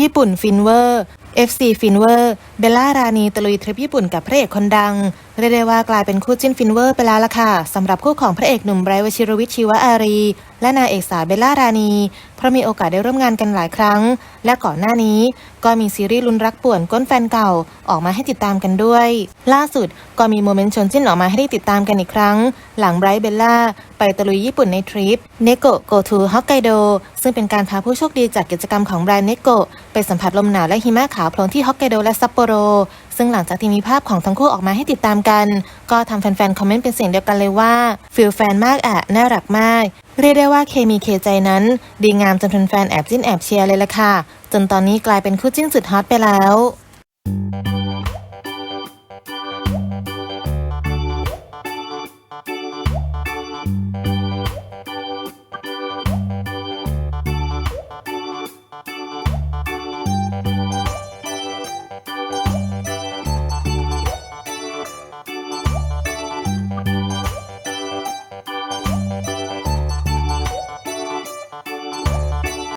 ญี่ปุ่นฟินเวอร์ FC ฟินเวอร์ เบลล่ารานีตะลุยทริปญี่ปุ่นกับพระเอกคนดัง เรียกได้ว่ากลายเป็นคู่จิ้นฟินเวอร์ไปแล้วล่ะค่ะสำหรับคู่ของพระเอกหนุ่มไบรท์วชิรวิทย์ชีวอารี และนางเอกสาวเบลล่ารานี เพราะมีโอกาสได้ร่วมงานกันหลายครั้ง และก่อนหน้านี้ก็มีซีรีส์ลุ้นรักป่วนก้นแฟนเก่าออกมาให้ติดตามกันด้วย ล่าสุดก็มีโมเมนต์ชวนจิ้นออกมาให้ได้ติดตามกันอีกครั้ง หลังไบรท์เบลล่าไปตะลุยญี่ปุ่นในทริปเนโกะโกทูฮอกไกโดซึ่งเป็นการพาผู้โชคดีจากกิจกรรมของแบรนด์เนโก ไปสัมผัสลมหนาวและหิมะขาวโพลนที่ฮอกไกโดและซัปโปโร ซึ่งหลังจากที่มีภาพของทั้งคู่ออกมาให้ติดตามกัน ก็ทำแฟนๆ คอมเมนต์เป็นเสียงเดียวกันเลยว่าฟิลแฟนมากอะน่ารักมาก เรียกได้ว่าเคมีเคใจนั้น ดีงามจนแฟนๆแอบจิ้นแอบเชียร์เลยล่ะค่ะ จนตอนนี้กลายเป็นคู่จิ้นสุดฮอตไปแล้ว